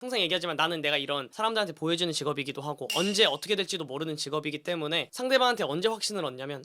항상 얘기하지만 나는 내가 이런 사람들한테 보여주는 직업이기도 하고 언제 어떻게 될지도 모르는 직업이기 때문에 상대방한테 언제 확신을 얻냐면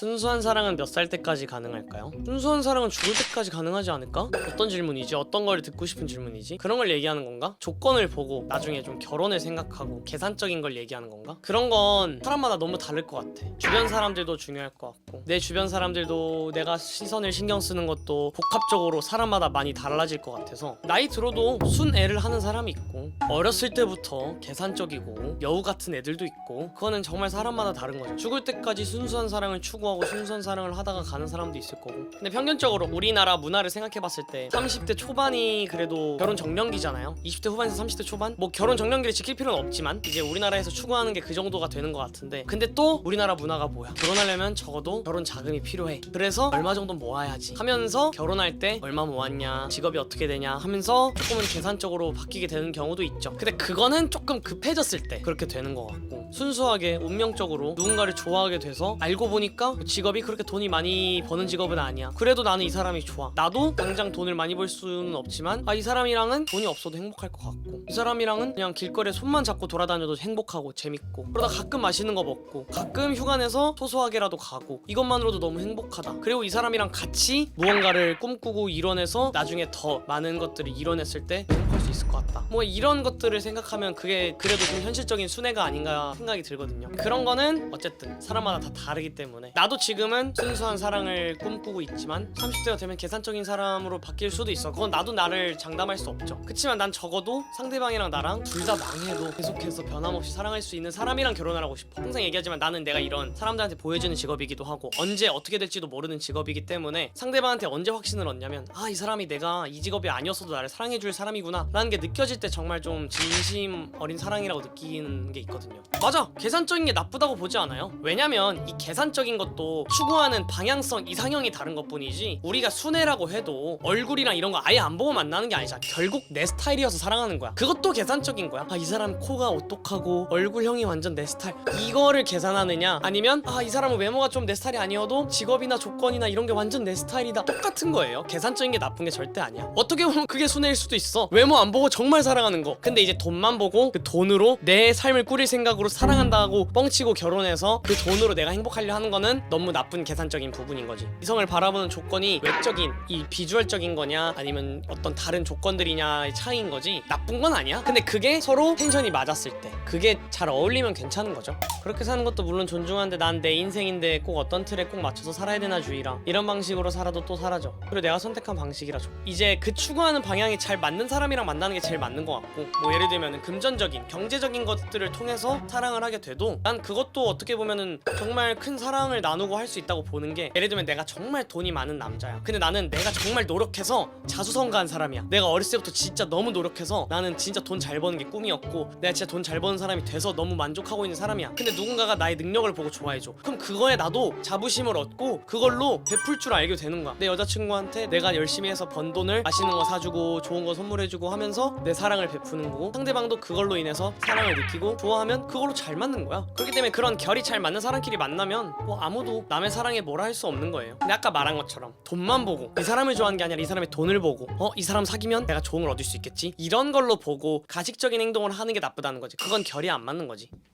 순수한 사랑은 몇 살 때까지 가능할까요? 순수한 사랑은 죽을 때까지 가능하지 않을까? 어떤 질문이지? 어떤 걸 듣고 싶은 질문이지? 그런 걸 얘기하는 건가? 조건을 보고 나중에 좀 결혼을 생각하고 계산적인 걸 얘기하는 건가? 그런 건 사람마다 너무 다를 것 같아. 주변 사람들도 중요할 것 같고 내 주변 사람들도 내가 시선을 신경 쓰는 것도 복합적으로 사람마다 많이 달라질 것 같아서 나이 들어도 순애를 하는 사람이 있고 어렸을 때부터 계산적이고 여우 같은 애들도 있고 그거는 정말 사람마다 다른 거죠. 죽을 때까지 순수한 사랑을 추구 하고 순수한 사랑을 하다가 가는 사람도 있을 거고. 근데 평균적으로 우리나라 문화를 생각해 봤을 때 30대 초반이 그래도 결혼 정년기잖아요. 20대 후반에서 30대 초반? 뭐 결혼 정년기를 지킬 필요는 없지만 이제 우리나라에서 추구하는 게 그 정도가 되는 것 같은데 근데 또 우리나라 문화가 뭐야? 결혼하려면 적어도 결혼 자금이 필요해. 그래서 얼마 정도 모아야지 하면서 결혼할 때 얼마 모았냐, 직업이 어떻게 되냐 하면서 조금은 계산적으로 바뀌게 되는 경우도 있죠. 근데 그거는 조금 급해졌을 때 그렇게 되는 것 같고 순수하게 운명적으로 누군가를 좋아하게 돼서 알고 보니까 그 직업이 그렇게 돈이 많이 버는 직업은 아니야. 그래도 나는 이 사람이 좋아. 나도 당장 돈을 많이 벌 수는 없지만 아 이 사람이랑은 돈이 없어도 행복할 것 같고 이 사람이랑은 그냥 길거리에 손만 잡고 돌아다녀도 행복하고 재밌고 그러다 가끔 맛있는 거 먹고 가끔 휴가 내서 소소하게라도 가고 이것만으로도 너무 행복하다. 그리고 이 사람이랑 같이 무언가를 꿈꾸고 이뤄내서 나중에 더 많은 것들을 이뤄냈을 때 행복할 수 있을 것 같다. 뭐 이런 것들을 생각하면 그게 그래도 좀 현실적인 순애가 아닌가 생각이 들거든요. 그런 거는 어쨌든 사람마다 다 다르기 때문에 나도 지금은 순수한 사랑을 꿈꾸고 있지만 30대가 되면 계산적인 사람으로 바뀔 수도 있어. 그건 나도 나를 장담할 수 없죠. 그치만 난 적어도 상대방이랑 나랑 둘 다 망해도 계속해서 변함없이 사랑할 수 있는 사람이랑 결혼을 하고 싶어. 항상 얘기하지만 나는 내가 이런 사람들한테 보여주는 직업이기도 하고 언제 어떻게 될지도 모르는 직업이기 때문에 상대방한테 언제 확신을 얻냐면 아 이 사람이 내가 이 직업이 아니었어도 나를 사랑해줄 사람이구나 라는 게 느껴질 때 정말 좀 진심 어린 사랑이라고 느끼는 게 있거든요. 맞아 계산적인 게 나쁘다고 보지 않아요. 왜냐면 이 계산적인 것도 추구하는 방향성 이상형이 다른 것뿐이지 우리가 순애라고 해도 얼굴이랑 이런 거 아예 안 보고 만나는 게 아니잖아. 결국 내 스타일이어서 사랑하는 거야. 그것도 계산적인 거야. 아 이 사람 코가 오똑하고 얼굴형이 완전 내 스타일. 이거를 계산하느냐 아니면 아 이 사람은 외모가 좀 내 스타일이 아니어도 직업이나 조건이나 이런 게 완전 내 스타일이다. 똑같은 거예요. 계산적인 게 나쁜 게 절대 아니야. 어떻게 보면 그게 순애일 수도 있어. 외모 안 보고 정말 사랑하는 거. 근데 이제 돈만 보고 그 돈으로 내 삶을 꾸릴 생각으로 사랑한다고 뻥치고 결혼해서 그 돈으로 내가 행복하려 하는 거는 너무 나쁜 계산적인 부분인 거지. 이성을 바라보는 조건이 외적인 이 비주얼적인 거냐 아니면 어떤 다른 조건들이냐의 차이인 거지. 나쁜 건 아니야. 근데 그게 서로 텐션이 맞았을 때 그게 잘 어울리면 괜찮은 거죠. 그렇게 사는 것도 물론 존중하는데 난 내 인생인데 꼭 어떤 틀에 꼭 맞춰서 살아야 되나 주의라. 이런 방식으로 살아도 또 사라져. 그리고 내가 선택한 방식이라 죠. 이제 그 추구하는 방향이 잘 맞는 사람이랑 만나는 게 제일 맞는 것 같고 뭐 예를 들면은 금전적인 경제적인 것들을 통해서 사랑을 하게 돼도 난 그것도 어떻게 보면은 정말 큰 사랑을 나누 고 할 수 있다고 보는 게 예를 들면 내가 정말 돈이 많은 남자야. 근데 나는 내가 정말 노력해서 자수성가한 사람이야. 내가 어렸을 때부터 진짜 너무 노력해서 나는 진짜 돈 잘 버는 게 꿈이었고 내가 진짜 돈 잘 버는 사람이 돼서 너무 만족하고 있는 사람이야. 근데 누군가가 나의 능력을 보고 좋아해줘. 그럼 그거에 나도 자부심을 얻고 그걸로 베풀 줄 알게 되는 거야. 내 여자친구한테 내가 열심히 해서 번 돈을 맛있는 거 사주고 좋은 거 선물해주고 하면서 내 사랑을 베푸는 거고 상대방도 그걸로 인해서 사랑을 느끼고 좋아하면 그걸로 잘 맞는 거야. 그렇기 때문에 그런 결이 잘 맞는 사람끼리 만나면 뭐 아무 도 남의 사랑에 뭐라 할 수 없는 거예요. 근데 아까 말한 것처럼 돈만 보고 이 사람을 좋아하는 게 아니라 이 사람의 돈을 보고 어 이 사람 사귀면 내가 좋은 걸 얻을 수 있겠지 이런 걸로 보고 가식적인 행동을 하는 게 나쁘다는 거지. 그건 결이 안 맞는 거지.